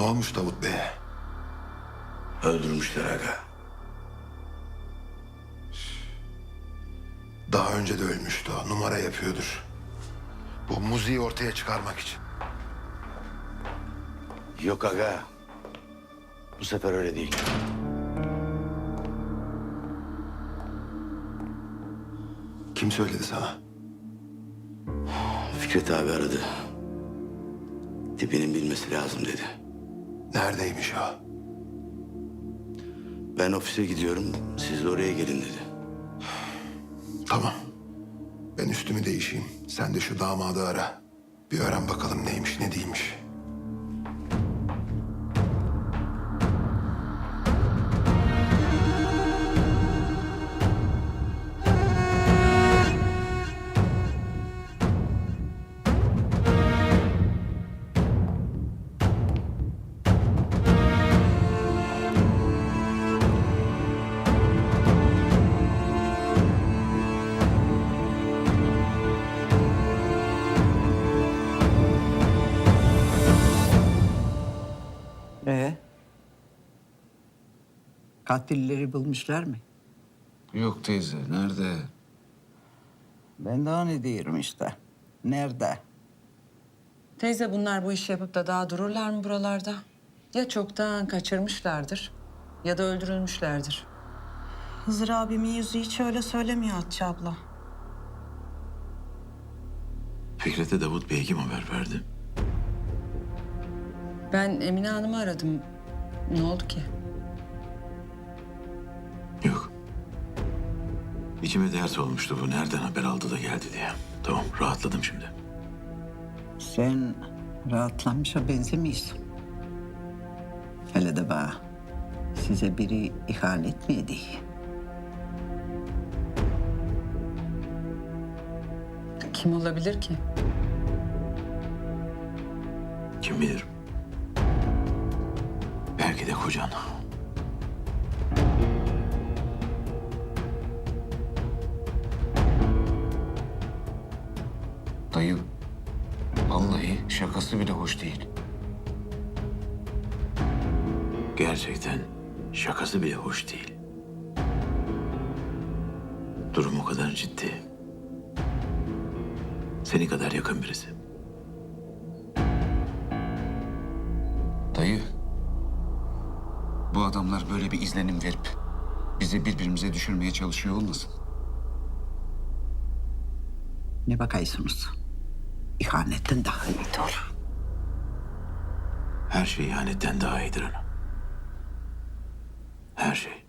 Ne olmuş Davut Bey'e? Öldürmüşler aga. Daha önce de ölmüştü o. Numara yapıyordur. Bu muziği ortaya çıkarmak için. Yok aga. Bu sefer öyle değil. Kim söyledi sana? Fikret abi aradı. Tipinin bilmesi lazım dedi. Neredeymiş o? Ben ofise gidiyorum. Siz de oraya gelin dedi. Tamam. Ben üstümü değişeyim. Sen de şu damadı ara. Bir öğren bakalım neymiş ne değilmiş. Katilleri bulmuşlar mı? Yok teyze, nerede? Ben de onu diyorum işte. Nerede? Teyze bunlar bu işi yapıp da daha dururlar mı buralarda? Ya çoktan kaçırmışlardır ya da öldürülmüşlerdir. Hızır abimin yüzü hiç öyle söylemiyor Hatice abla. Fikret'e Davut Bey kim haber verdi? Ben Emine Hanım'ı aradım. Ne oldu ki? İçime dert olmuştu bu. Nereden haber aldı da geldi diye. Tamam rahatladım şimdi. Sen rahatlamışa benzemiyorsun. Hele de bana. Size biri ihanet mi ediyor? Kim olabilir ki? Kim bilir? Belki de kocan. Dayı, vallahi şakası bile hoş değil. Gerçekten şakası bile hoş değil. Durum o kadar ciddi. Seni kadar yakın birisi. Dayı, bu adamlar böyle bir izlenim verip bizi birbirimize düşürmeye çalışıyor olmasın? Ne bakıyorsunuz? İhanetten daha iyi olur. Her şey ihanetten daha iyidir ana. Her şey.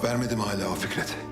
Cevap vermedi mi hala o Fikret?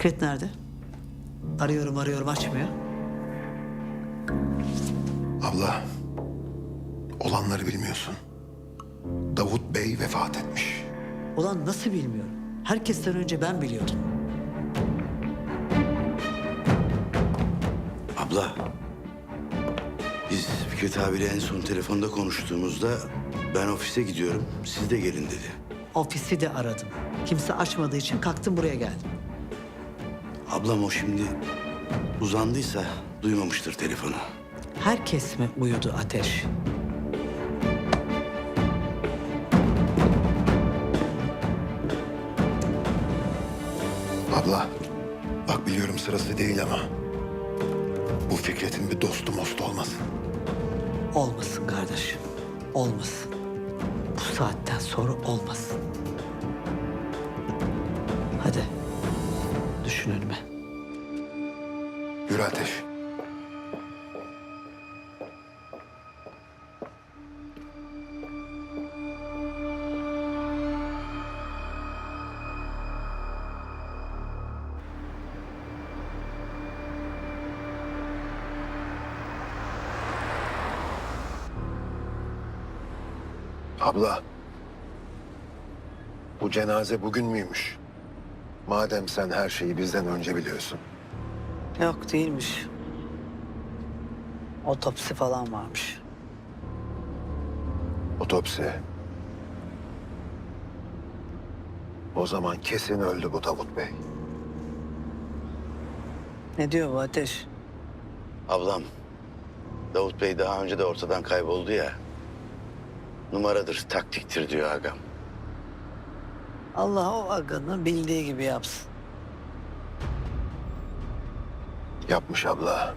Fikret nerede? Arıyorum arıyorum açmıyor. Abla, olanları bilmiyorsun. Davut Bey vefat etmiş. Ulan nasıl bilmiyorum. Herkesten önce ben biliyordum. Abla. Biz Fikret abiyle en son telefonda konuştuğumuzda ben ofise gidiyorum. Siz de gelin dedi. Ofisi de aradım. Kimse açmadığı için kalktım buraya geldim. Ablam o şimdi uzandıysa duymamıştır telefonu. Herkes mi uyudu Ateş? Abla, bak biliyorum sırası değil ama... ...bu Fikret'in bir dostu most olmasın. Olmasın kardeşim. Olmasın. Bu saatten sonra olmasın. Düşün önüme. Yürü Ateş. Abla. Bu cenaze bugün müymüş? Madem sen her şeyi bizden önce biliyorsun. Yok değilmiş. Otopsi falan varmış. Otopsi. O zaman kesin öldü bu Davut Bey. Ne diyor bu Ateş? Ablam, Davut Bey daha önce de ortadan kayboldu ya. Numaradır, taktiktir diyor agam. Allah o aganı bildiği gibi yapsın. Yapmış abla.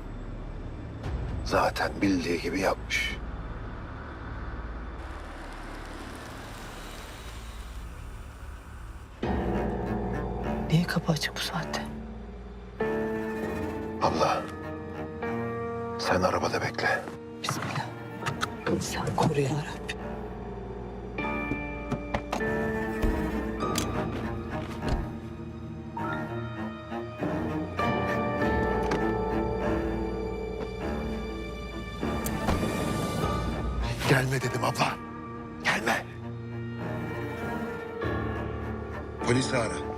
Zaten bildiği gibi yapmış. Niye kapı açık bu saatte? Abla. Sen arabada bekle. Bismillah. Sen koru ya Rabbi. Gelme dedim abla. Gelme. Polisi ara.